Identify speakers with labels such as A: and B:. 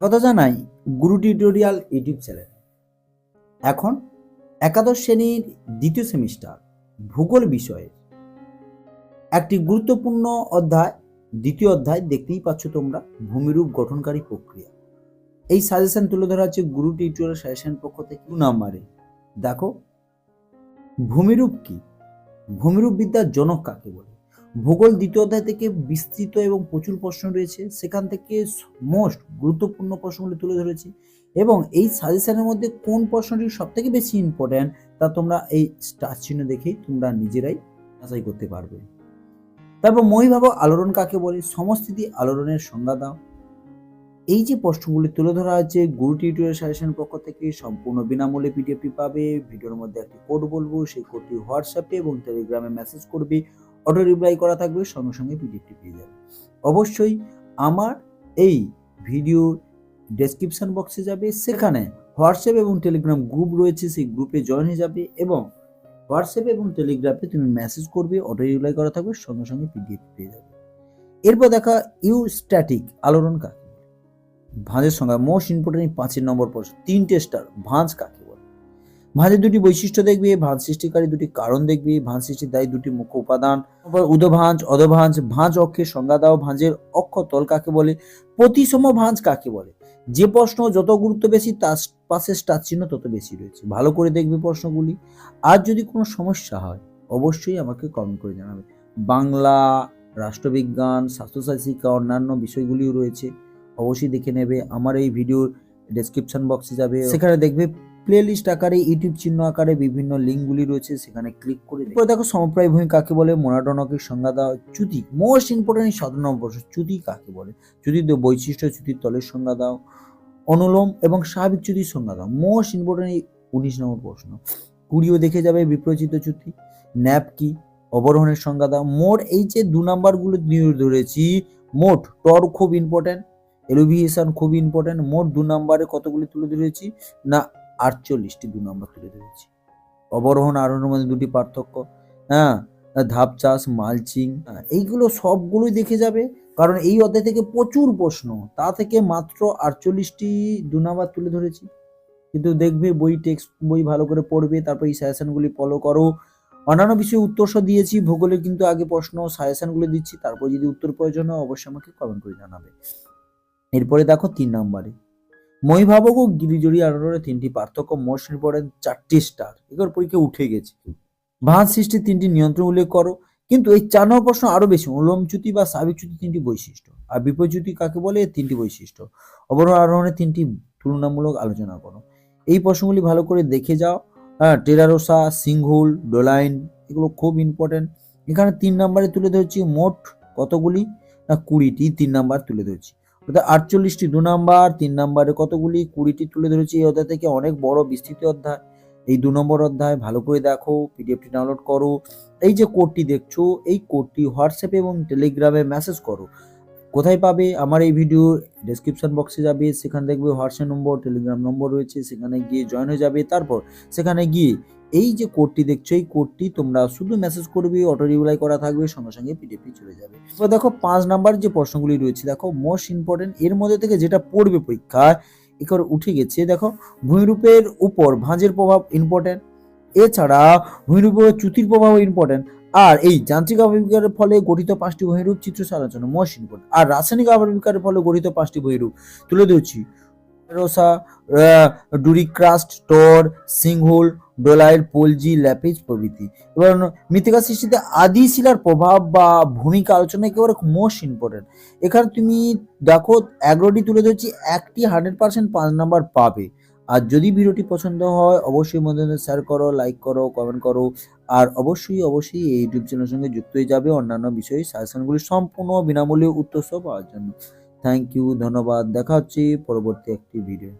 A: কথা জানাই গুরু tutorial YouTube channel. এখন একাদশ শ্রেণির দ্বিতীয় সেমিস্টার ভূগোল বিষয়ের একটি গুরুত্বপূর্ণ অধ্যায়, দ্বিতীয় অধ্যায় দেখতেই পাচ্ছ তোমরা ভূমিরূপ গঠনকারী প্রক্রিয়া। এই সাজেশন তুলে ধরা হচ্ছে গুরু টিউটোরিয়াল সাজেশন পক্ষ থেকে। দু নাম্বারে, দেখো, ভূমিরূপ কি? ভূমিরূপ বিদ্যার জনক কাকে বলে? ভূগোল দ্বিতীয় অধ্যায় থেকে বিস্তৃত এবং প্রচুর প্রশ্ন রয়েছে। সেখান থেকে মোস্ট গুরুত্বপূর্ণ প্রশ্নগুলি তুলে ধরেছি এবং এই সাজেশনের মধ্যে কোন প্রশ্নটি সব থেকে বেশি ইম্পর্ট্যান্ট তা তোমরা এই স্টার চিহ্ন দেখেই তোমরা নিজেরাই যাচাই করতে পারবে। তারপর মহিভাবক আলোড়ন কাকে বলে? সমস্থিতি আলোড়নের সংজ্ঞা দাও। এই যে প্রশ্নগুলি তুলে ধরা হয়েছে, গুরু টিউটোরিয়াল সাজেশন পক্ষ থেকে সম্পূর্ণ বিনামূল্যে পিডিএফটি পাবে। ভিডিওর মধ্যে একটি কোড বলব, সেই কোডটি হোয়াটসঅ্যাপে এবং টেলিগ্রামে মেসেজ করবে। অটো রিপ্লাই করা থাকবে, সঙ্গে সঙ্গে পিডিএফটি পেয়ে যাবে। অবশ্যই আমার এই ভিডিওর ডেসক্রিপশন বক্সে যাবে, সেখানে হোয়াটসঅ্যাপ এবং টেলিগ্রাম গ্রুপ রয়েছে, সেই গ্রুপে জয়েন হয়ে যাবে এবং হোয়াটসঅ্যাপ এবং টেলিগ্রামে তুমি মেসেজ করবে অটো রিপ্লাই করা থাকবে, সঙ্গে সঙ্গে পিডিএফ পেয়ে যাবে। এরপর দেখা ইউ স্ট্যাটিক আলোড়ন কাকে ভাঁজের সংখ্যা মোস্ট ইম্পর্টেন্ট পাঁচের নম্বর প্রশ্ন, তিনটে স্টার ভাঁজ কাকে ভাঁজের দুটি বৈশিষ্ট্য দেখবে, ভাঁজ সৃষ্টিকারী দুটি কারণ দেখবে, ভাঁজ সৃষ্টির দায়ী দুটি মুখ্য উপাদান। উদভাঁজ, অধভাঁজ, ভাঁজ অক্ষের সংজ্ঞা দাও, ভাঁজের অক্ষ তল কাকে বলে, প্রতিসম ভাঁজ কাকে বলে। যে প্রশ্ন যত গুরুত্ব বেশি, তার পাশে স্টার চিহ্ন তত বেশি রয়েছে। ভালো করে দেখবে প্রশ্নগুলি। আর যদি কোনো সমস্যা হয়, অবশ্যই আমাকে কমেন্ট করে জানাবে। বাংলা, রাষ্ট্রবিজ্ঞান স্বাস্থ্যসাথী শিক্ষা অন্যান্য বিষয়গুলিও রয়েছে। অবশ্যই দেখে নেবে, আমার এই ভিডিওর ডেসক্রিপশন বক্সে যাবে। সেখানে দেখবে প্লেলিস্ট আকারে ইউটিউব চিহ্ন আকারে বিভিন্ন লিঙ্কগুলি রয়েছে, সেখানে ক্লিক করে। এরপর দেখো, সমপ্রায় ভূমি কাকে বলে? মোনাটনকের সংজ্ঞা দেওয়া। চ্যুতি। মোস্ট ইম্পর্টেন্ট সাত নম্বর চ্যুতি কাকে বলে? চ্যুতির বৈশিষ্ট্য, চ্যুতির তলের সংজ্ঞা দাও। অনুলোম এবং স্বাভাবিক চ্যুতির সংজ্ঞা দাও। মোস্ট ইম্পর্টেন্ট এই উনিশ নম্বর প্রশ্ন। কুড়িও দেখে যাবে বিপরীত চ্যুতি। ন্যাপ কি? অবরোহণের সংজ্ঞা দাও। মোট এই যে দু নাম্বারগুলো ধরেছি, মোট টর খুব ইম্পর্টেন্ট এলোভিয়েশন খুব ইম্পর্টেন্ট মোট দু নাম্বারে কতগুলি তুলে ধরেছি? না আটচল্লিশটি দু নম্বর তুলে ধরেছি। অবরোহণ আরোহণের মধ্যে দুটি পার্থক্য হ্যাঁ ধাপ চাষ মালচিং হ্যাঁ, এইগুলো সবগুলোই দেখে যাবে কারণ এই অধ্যায় থেকে প্রচুর প্রশ্ন তা থেকে মাত্র আটচল্লিশটি নাম্বার তুলে ধরেছি। কিন্তু দেখবে বই টেক্সট বই ভালো করে পড়বে তারপর এই সাজেশনগুলি ফলো করো। অন্যান্য বিষয়ে উত্তর দিয়েছি ভূগোলে কিন্তু আগে প্রশ্ন সাজেশনগুলো দিচ্ছি তারপর যদি উত্তর প্রয়োজন হয় অবশ্যই আমাকে কমেন্ট করে জানাবে। এরপরে দেখো তিন নম্বরে। মহিভাবক ও গিরিজড়ি আলোড়নের তিনটি পার্থক্য মোস্ট ইম্পর্টেন্ট চারটি স্টার। এগুলোর পরীক্ষা উঠে গেছে। ভাঁজ সৃষ্টির তিনটি নিয়ন্ত্রণ উল্লেখ করো, কিন্তু এই চার নম্বর প্রশ্ন আরও বেশি উলমচ্যুতি বা সাবিকচ্যুতি তিনটি বৈশিষ্ট্য, আর বিপরীচ্যুতি কাকে বলে তিনটি বৈশিষ্ট্য। অবরোহণ আরোহণের তিনটি তুলনামূলক আলোচনা করো। এই প্রশ্নগুলি ভালো করে দেখে যাও। হ্যাঁ টেরারোসা, সিংহুল, ডোলাইন, এগুলো খুব ইম্পর্টেন্ট এখানে তিন নম্বরে তুলে ধরছি মোট কতগুলি? না কুড়িটি, তিন নাম্বার তুলে ধরছি। অর্থাৎ আটচল্লিশটি দু নাম্বার, তিন নাম্বারে কতগুলি? কুড়িটি তুলে ধরেছি এই অধ্যায় থেকে। অনেক বড় বিস্তৃত অধ্যায়। এই দু নম্বর অধ্যায় ভালো করে দেখো পিডিএফটি ডাউনলোড করো। এই যে কোডটি দেখছ, এই কোডটি হোয়াটসঅ্যাপে এবং টেলিগ্রামে মেসেজ করো। কোথায় পাবে? আমার এই ভিডিও ডেসক্রিপশন বক্সে যাবে, সেখানে দেখবে হোয়াটসঅ্যাপ নম্বর টেলিগ্রাম নম্বর রয়েছে, সেখানে গিয়ে জয়েন হয়ে যাবে। তারপর সেখানে গিয়ে এই যে কোডটি দেখছ, এই কোডটি তোমরা শুধু মেসেজ করবে অটো রিপ্লাই করা থাকবে, সঙ্গে সঙ্গে পিডিএফটি চলে যাবে। এবার দেখো পাঁচ নাম্বার যে প্রশ্নগুলি রয়েছে, দেখো মোস্ট ইম্পর্টেন্ট এর মধ্যে থেকে যেটা পড়বে পরীক্ষায় এবার উঠে গেছে, দেখো ভূমিরূপের উপর ভাঁজের প্রভাব ইম্পর্টেন্ট এছাড়া ভূমিরূপের চ্যুতির প্রভাব ইম্পর্টেন্ট আর এই যান্ত্রিক আবিষ্কারের ফলে গঠিত পাঁচটি ভূমিরূপ চিত্র আলোচনা মোস্ট ইম্পর্টেন্ট আর রাসায়নিক আবিষ্কারের ফলে গঠিত পাঁচটি বহিরূপ। তুলে ধরছি। রোসা ডুরিক্রাস্ট, টোর, সিংহুল ডোলাইট পলজি, ল্যাপিজ প্রভৃতি। এবার মৃত্তিকা সৃষ্টিতে আদি শিলার প্রভাব বা ভূমিকা আলোচনা একেবারে মোস্ট ইম্পর্টেন্ট এখানে তুমি দেখো, এগারোটি তুলে ধরছি, একটি হান্ড্রেড পার্সেন্ট পাঁচ নাম্বার পাবে। আর যদি ভিডিওটি পছন্দ হয়, অবশ্যই মধ্যে শেয়ার করো লাইক করো কমেন্ট করো। আর অবশ্যই অবশ্যই এই ইউটিউব চ্যানেলের সঙ্গে যুক্ত হয়ে যাবে। অন্যান্য বিষয়ে সাজেশনগুলি সম্পূর্ণ বিনামূল্যে উত্তর পাওয়ার জন্য। থ্যাংক ইউ ধন্যবাদ। দেখা হচ্ছে পরবর্তী একটি ভিডিও